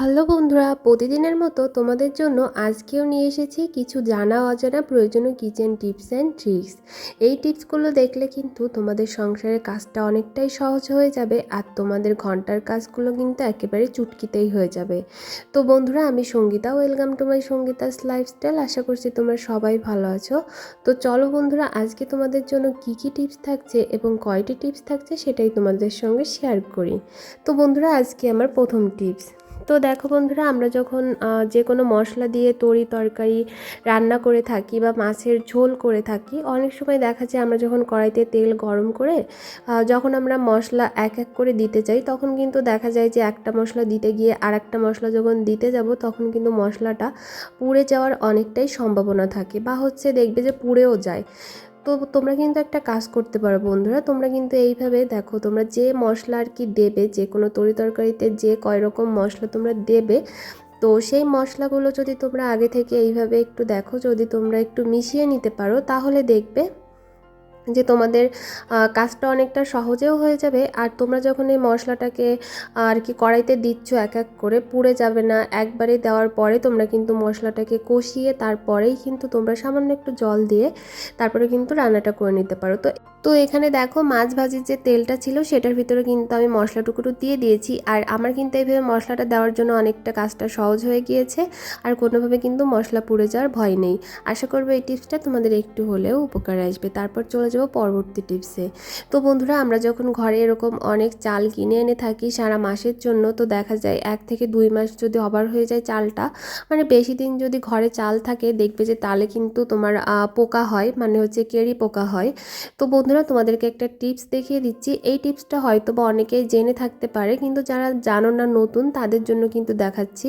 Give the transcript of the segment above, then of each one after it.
Hello বন্ধুরা, প্রতিদিনের মতো তোমাদের জন্য আজকেও নিয়ে এসেছি কিছু জানা অজানা প্রয়োজনীয় কিচেন টিপস অ্যান্ড ট্রিক্স। এই টিপসগুলো দেখলে কিন্তু তোমাদের সংসারের কাজটা অনেকটাই সহজ হয়ে যাবে আর তোমাদের ঘণ্টার কাজগুলো কিন্তু একেবারে চুটকিতেই হয়ে যাবে। তো বন্ধুরা, আমি Sangeeta, welcome to my Sangeeta's lifestyle. আশা করছি তোমরা সবাই ভালো আছো। তো চলো বন্ধুরা, আজকে তোমাদের জন্য কি কি টিপস থাকছে এবং কয়টি টিপস থাকছে সেটাই তোমাদের সঙ্গে শেয়ার করি। তো বন্ধুরা, আজকে আমার প্রথম টিপস। তো দেখো বন্ধুরা, আমরা যখন যে কোনো মশলা দিয়ে তরি তরকারি রান্না করে থাকি বা মাছের ঝোল করে থাকি, অনেক সময় দেখা যায় আমরা যখন কড়াইতে তেল গরম করে যখন আমরা মশলা এক এক করে দিতে চাই তখন কিন্তু দেখা যায় যে একটা মশলা দিতে গিয়ে আর একটা মশলা যখন দিতে যাব, তখন কিন্তু মশলাটা পুড়ে যাওয়ার অনেকটাই সম্ভাবনা থাকে বা হচ্ছে দেখবে যে পুড়েও যায়। তো তোমরা কিন্তু একটা কাজ করতে পারো বন্ধুরা। তোমরা কিন্তু এইভাবে দেখো, তোমরা যে মশলা আর কি দেবে যে কোনো তরি তরকারিতে যে কয় রকম মশলা তোমরা দেবে, তো সেই মশলাগুলো যদি তোমরা আগে থেকে এইভাবে একটু দেখো, যদি তোমরা একটু মিশিয়ে নিতে পারো, তাহলে দেখবে যে তোমাদের কাজটা অনেকটা সহজেও হয়ে যাবে। আর তোমরা যখন এই মশলাটাকে, আর কি কড়াইতে দিচ্ছ, এক এক করে পুড়ে যাবে না, একবারে দেওয়ার পরে তোমরা কিন্তু মশলাটাকে কষিয়ে তারপরেই কিন্তু তোমরা সামান্য একটু জল দিয়ে তারপরে কিন্তু রান্নাটা করে নিতে পারো। তো তো এখানে দেখো মাছ ভাজির যে তেলটা ছিল সেটার ভিতরে কিন্তু আমি মশলাটুকুটো দিয়ে দিয়েছি। আর আমার কিন্তু এইভাবে মশলাটা দেওয়ার জন্য অনেকটা কাজটা সহজ হয়ে গিয়েছে। আর কোনোভাবে কিন্তু মশলা পুড়ে যাওয়ার ভয় নেই। আশা করব এই টিপসটা তোমাদের একটু হলেও উপকারে আসবে। তারপর চলে যাব পরবর্তী টিপসে। তো বন্ধুরা, আমরা যখন ঘরে এরকম অনেক চাল কিনে এনে থাকি সারা মাসের জন্য, তো দেখা যায় এক থেকে দুই মাস যদি অবার হয়ে যায় চালটা মানে বেশি দিন যদি ঘরে চাল থাকে, দেখবে যে তালে কিন্তু তোমার পোকা হয় মানে হচ্ছে কেরি পোকা হয়। তো বন্ধুরা, তোমাদেরকে একটা টিপস দেখিয়ে দিচ্ছি। এই টিপসটা হয়তো বা অনেকেই জেনে থাকতে পারে, কিন্তু যারা জানো না নতুন, তাদের জন্য কিন্তু দেখাচ্ছি।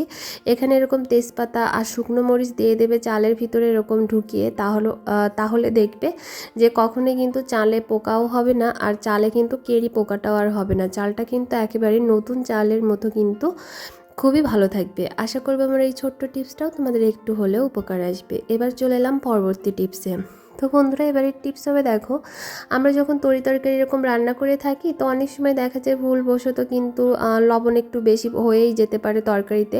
এখানে এরকম তেজপাতা আর শুকনো মরিচ দিয়ে দেবে চালের ভিতরে এরকম ঢুকিয়ে, তাহলে তাহলে দেখবে যে কখনোই কিন্তু চালে পোকাও হবে না, আর চালে কিন্তু কেরি পোকাটাও আর হবে না। চালটা কিন্তু একেবারে নতুন চালের মতো কিন্তু খুবই ভালো থাকবে। আশা করব আমার এই ছোট্ট টিপসটাও তোমাদের একটু হলেও উপকার আসবে। এবার চলে এলাম পরবর্তী টিপসে। তো বন্ধুরা এবারের টিপস হবে দেখো, আমরা যখন তরি তরকারি এরকম রান্না করে থাকি, তো অনেক সময় দেখা যায় ভুলবশত কিন্তু লবণ একটু বেশি হয়েই যেতে পারে তরকারিতে।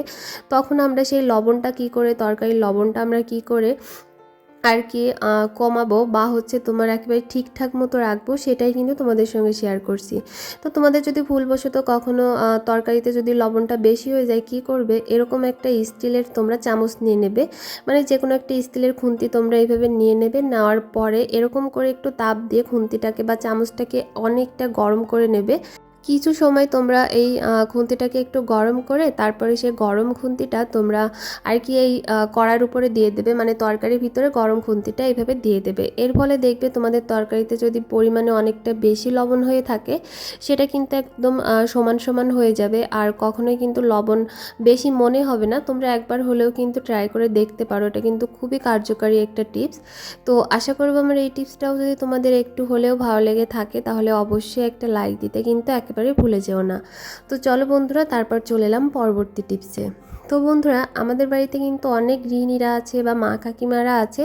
তখন আমরা সেই লবণটা কি করে, তরকারির লবণটা আমরা কি করে আর কি কমাবো বা হচ্ছে তোমার একেবারে ঠিকঠাক মতো রাখব সেটাই কিন্তু তোমাদের সঙ্গে শেয়ার করছি। তো তোমাদের যদি ভুলবশত কখনো তরকারিতে যদি লবণটা বেশি হয়ে যায়, কি করবে? এরকম একটা স্টিলের তোমরা চামচ নিয়ে নেবে। মানে যে কোনো একটা স্টিলের খুন্তি তোমরা এইভাবে নিয়ে নেবে, নেওয়ার পরে এরকম করে একটু তাপ দিয়ে খুন্তিটাকে বা চামচটাকে অনেকটা গরম করে নেবে। কিছু সময় তোমরা এই খুন্তিটাকে একটু গরম করে তারপরে সে গরম খুন্তিটা তোমরা আর কি এই কড়ার উপরে দিয়ে দেবে। মানে তরকারির ভিতরে গরম খুন্তিটা এইভাবে দিয়ে দেবে। এর ফলে দেখবে তোমাদের তরকারিতে যদি পরিমাণে অনেকটা বেশি লবণ হয়ে থাকে, সেটা কিন্তু একদম সমান সমান হয়ে যাবে। আর কখনোই কিন্তু লবণ বেশি মনে হবে না। তোমরা একবার হলেও কিন্তু ট্রাই করে দেখতে পারো। এটা কিন্তু খুবই কার্যকারী একটা টিপস। তো আশা করব আমার এই টিপসটাও যদি তোমাদের একটু হলেও ভালো লেগে থাকে, তাহলে অবশ্যই একটা লাইক দিতে। কিন্তু একেবারে ভুলে যেও না। তো চলো বন্ধুরা তারপর চলে এলাম পরবর্তী টিপসে। তো বন্ধুরা, আমাদের বাড়িতে কিন্তু অনেক গৃহিণীরা আছে বা মা কাকিমারা আছে,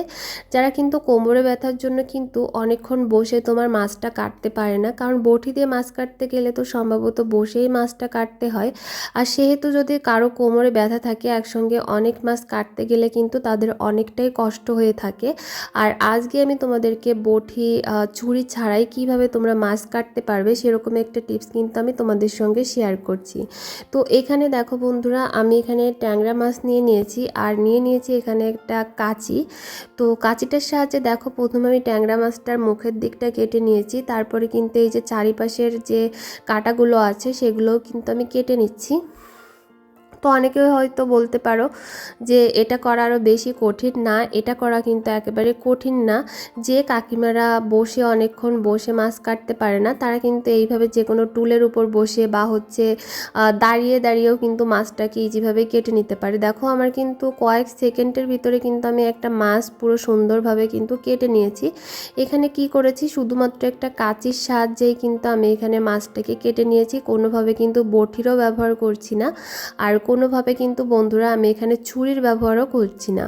যারা কিন্তু কোমরে ব্যথার জন্য কিন্তু অনেকক্ষণ বসে তোমার মাছটা কাটতে পারে না। কারণ বটি দিয়ে মাছ কাটতে গেলে তো সম্ভবত বসেই মাছটা কাটতে হয়। আর সেহেতু যদি কারও কোমরে ব্যথা থাকে, একসঙ্গে অনেক মাছ কাটতে গেলে কিন্তু তাদের অনেকটাই কষ্ট হয়ে থাকে। আর আজকে আমি তোমাদেরকে বটি ছুরি ছাড়াই কীভাবে তোমরা মাছ কাটতে পারবে সেরকম একটা টিপস কিন্তু আমি তোমাদের সঙ্গে শেয়ার করছি। তো এখানে দেখো বন্ধুরা, আমি এখানে ট্যাংরা মাছ নিয়ে নিয়েছি আর নিয়ে নিয়েছি এখানে একটা কাঁচি। তো কাঁচিটার সাহায্যে দেখো প্রথমে আমি ট্যাংরা মাছটার মুখের দিকটা কেটে নিয়েছি, তারপরে কিন্তু এই যে চারিপাশের যে কাটাগুলো আছে সেগুলোও কিন্তু আমি কেটে নিচ্ছি। তো অনেকে হয়তো বলতে পারো যে এটা করা আরও বেশি কঠিন না, এটা করা কিন্তু একেবারে কঠিন না। যে কাকিমারা বসে অনেকক্ষণ বসে মাছ কাটতে পারে না, তারা কিন্তু এইভাবে যে কোনো টুলের উপর বসে বা হচ্ছে দাঁড়িয়ে দাঁড়িয়েও কিন্তু মাছটাকে ইজিভাবে কেটে নিতে পারে। দেখো আমার কিন্তু কয়েক সেকেন্ডের ভিতরে কিন্তু আমি একটা মাছ পুরো সুন্দরভাবে কিন্তু কেটে নিয়েছি। এখানে কি করেছি? শুধুমাত্র একটা কাঁচির সাহায্যেই কিন্তু আমি এখানে মাছটাকে কেটে নিয়েছি। কোনোভাবে কিন্তু বটিরও ব্যবহার করছি না। আর কোনোভাবে কিন্তু বন্ধুরা আমি এখানে ছুরির ব্যবহারও করছি না।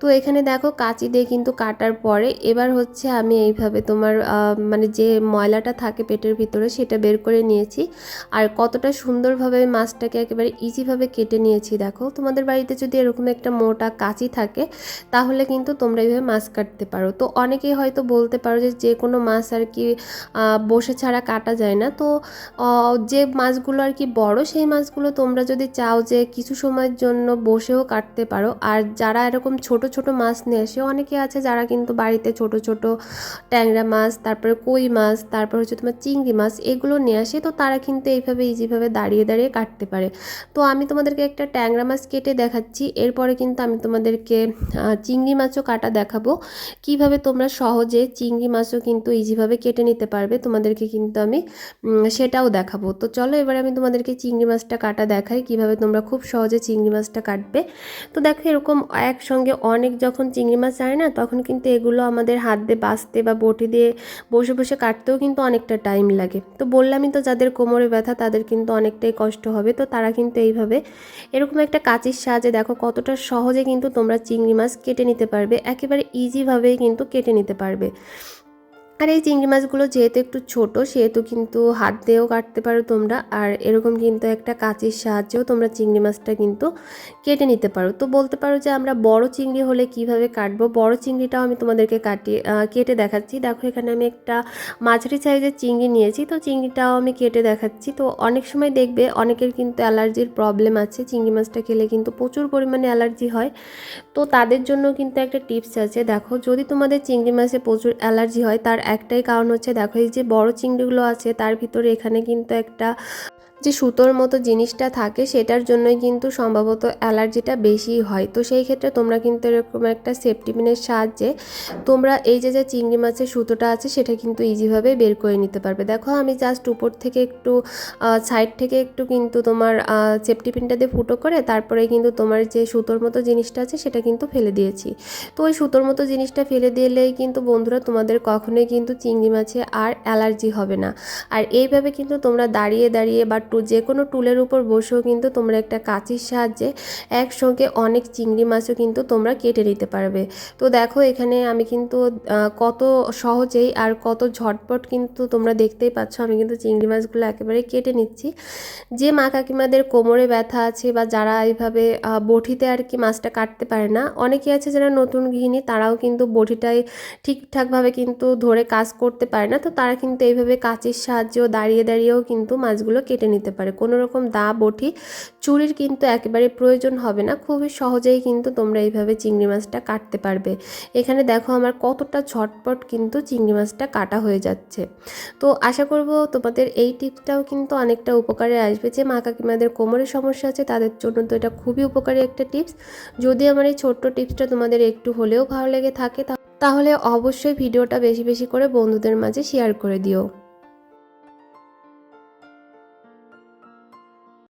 তো এখানে দেখো কাঁচি দিয়ে কিন্তু কাটার পরে এবার হচ্ছে আমি এইভাবে তোমার মানে যে ময়লাটা থাকে পেটের ভিতরে সেটা বের করে নিয়েছি। আর কতটা সুন্দরভাবে মাছটাকে একেবারে ইজিভাবে কেটে নিয়েছি দেখো। তোমাদের বাড়িতে যদি এরকম একটা মোটা কাঁচি থাকে, তাহলে কিন্তু তোমরা এইভাবে মাছ কাটতে পারো। তো অনেকেই হয়তো বলতে পারো যে যে কোনো মাছ আর কি বসে ছাড়া কাটা যায় না। তো যে মাছগুলো আর কি বড়, সেই মাছগুলো তোমরা যদি চাও যে কিছু সময়ের জন্য বসেও কাটতে পারো। আর যারা এরকম ছোট ছোট মাছ নিয়ে আসে, অনেকে আছে যারা কিন্তু বাড়িতে ছোট ছোট ট্যাংরা মাছ, তারপরে কই মাছ, তারপর হচ্ছে তোমার চিংড়ি মাছ এগুলো নিয়ে আসে। তো তারা কিন্তু এইভাবে ইজিভাবে দাঁড়িয়ে দাঁড়িয়ে কাটতে পারে। তো আমি তোমাদেরকে একটা ট্যাংরা মাছ কেটে দেখাচ্ছি। এরপরে কিন্তু আমি তোমাদেরকে চিংড়ি মাছও কাটা দেখাবো। কীভাবে তোমরা সহজে চিংড়ি মাছও কিন্তু ইজিভাবে কেটে নিতে পারবে, তোমাদেরকে কিন্তু আমি সেটাও দেখাবো। তো চলো এবার আমি তোমাদেরকে চিংড়ি মাছটা কাটা দেখাই, কীভাবে তোমরা খুব সহজে চিংড়ি মাছটা কাটবে। তো দেখো এরকম একসঙ্গে অনেক যখন চিংড়ি মাছ যায় না, তখন কিন্তু এগুলো আমাদের হাত দিয়ে বাছতে বা বটি দিয়ে বসে বসে কাটতেও কিন্তু অনেকটা টাইম লাগে। তো বললামই তো যাদের কোমরে ব্যথা, তাদের কিন্তু অনেকটাই কষ্ট হবে। তো তারা কিন্তু এইভাবে এরকম একটা কাঁচির সাহায্যে দেখো কতটা সহজে কিন্তু তোমরা চিংড়ি মাছ কেটে নিতে পারবে। একেবারে ইজিভাবেই কিন্তু কেটে নিতে পারবে। আর এই চিংড়ি মাছগুলো যেহেতু একটু ছোট, সেহেতু কিন্তু হাত দিয়েও কাটতে পারো তোমরা। আর এরকম কিন্তু একটা কাঁচির সাহায্যেও তোমরা চিংড়ি মাছটা কিন্তু কেটে নিতে পারো। তো বলতে পারো যে আমরা বড় চিংড়ি হলে কীভাবে কাটবো? বড় চিংড়িটাও আমি তোমাদেরকে কাটিয়ে কেটে দেখাচ্ছি। দেখো এখানে আমি একটা মাঝারি সাইজের চিংড়ি নিয়েছি, তো চিংড়িটাও আমি কেটে দেখাচ্ছি। তো অনেক সময় দেখবে অনেকের কিন্তু অ্যালার্জির প্রবলেম আছে। চিংড়ি মাছটা খেলে কিন্তু প্রচুর পরিমাণে অ্যালার্জি হয়। তো তাদের জন্য কিন্তু একটা টিপস আছে। দেখো, যদি তোমাদের চিংড়ি মাছে প্রচুর অ্যালার্জি হয়, তার একটাই কারণ হচ্ছে দেখো এই যে বড় চিংড়িগুলো আছে তার ভিতরে এখানে কিন্তু একটা যে সুতোর মতো জিনিসটা থাকে সেটার জন্যই কিন্তু সম্ভবত অ্যালার্জিটা বেশি হয়। তো সেই ক্ষেত্রে তোমরা কিন্তু এরকম একটা সেফটি পিনের সাহায্যে তোমরা এই যে যে চিংড়ি মাছের সুতোটা আছে সেটা কিন্তু ইজিভাবে বের করে নিতে পারবে। দেখো, আমি জাস্ট উপর থেকে একটু সাইড থেকে একটু কিন্তু তোমার সেফটি পিনটা দিয়ে ফুটো করে তারপরে কিন্তু তোমার যে সুতোর মতো জিনিসটা আছে সেটা কিন্তু ফেলে দিয়েছি। তো ওই সুতোর মতো জিনিসটা ফেলে দিলেই কিন্তু বন্ধুরা তোমাদের কখনোই কিন্তু চিংড়ি মাছে আর অ্যালার্জি হবে না। আর এইভাবে কিন্তু তোমরা দাঁড়িয়ে দাঁড়িয়ে বা টু, যে কোনো টুলের উপর বসেও কিন্তু তোমরা একটা কাঁচির সাহায্যে একসঙ্গে অনেক চিংড়ি মাছও কিন্তু তোমরা কেটে নিতে পারবে। তো দেখো এখানে আমি কিন্তু কত সহজেই আর কত ঝটপট কিন্তু তোমরা দেখতেই পাচ্ছ আমি কিন্তু চিংড়ি মাছগুলো একেবারে কেটে নিচ্ছি। যে মা কাকিমাদের কোমরে ব্যথা আছে বা যারা এইভাবে বটিতে আর কি মাছটা কাটতে পারে না, অনেকে আছে যারা নতুন গৃহিণী তারাও কিন্তু বটিটায় ঠিকঠাকভাবে কিন্তু ধরে কাজ করতে পারে না, তো তারা কিন্তু এইভাবে কাঁচির সাহায্যেও দাঁড়িয়ে দাঁড়িয়েও কিন্তু মাছগুলো কেটে নিতে পারে। কোনো রকম দা বটি চুরির কিন্তু একেবারে প্রয়োজন হবে না। খুবই সহজেই কিন্তু তোমরা এইভাবে চিংড়ি মাছটা কাটতে পারবে। এখানে দেখো আমার কতটা ঝটপট কিন্তু চিংড়ি মাছটা কাটা হয়ে যাচ্ছে। তো আশা করব তোমাদের এই টিপসটাও কিন্তু অনেকটা উপকারে আসবে যে মা কাকিমাদের কোমরের সমস্যা আছে, তাদের জন্য তো এটা খুবই উপকারী একটা টিপস। যদি আমার এই ছোট্ট টিপসটা তোমাদের একটু হলেও ভালো লেগে থাকে তাহলে অবশ্যই ভিডিওটা বেশি বেশি করে বন্ধুদের মাঝে শেয়ার করে দিও।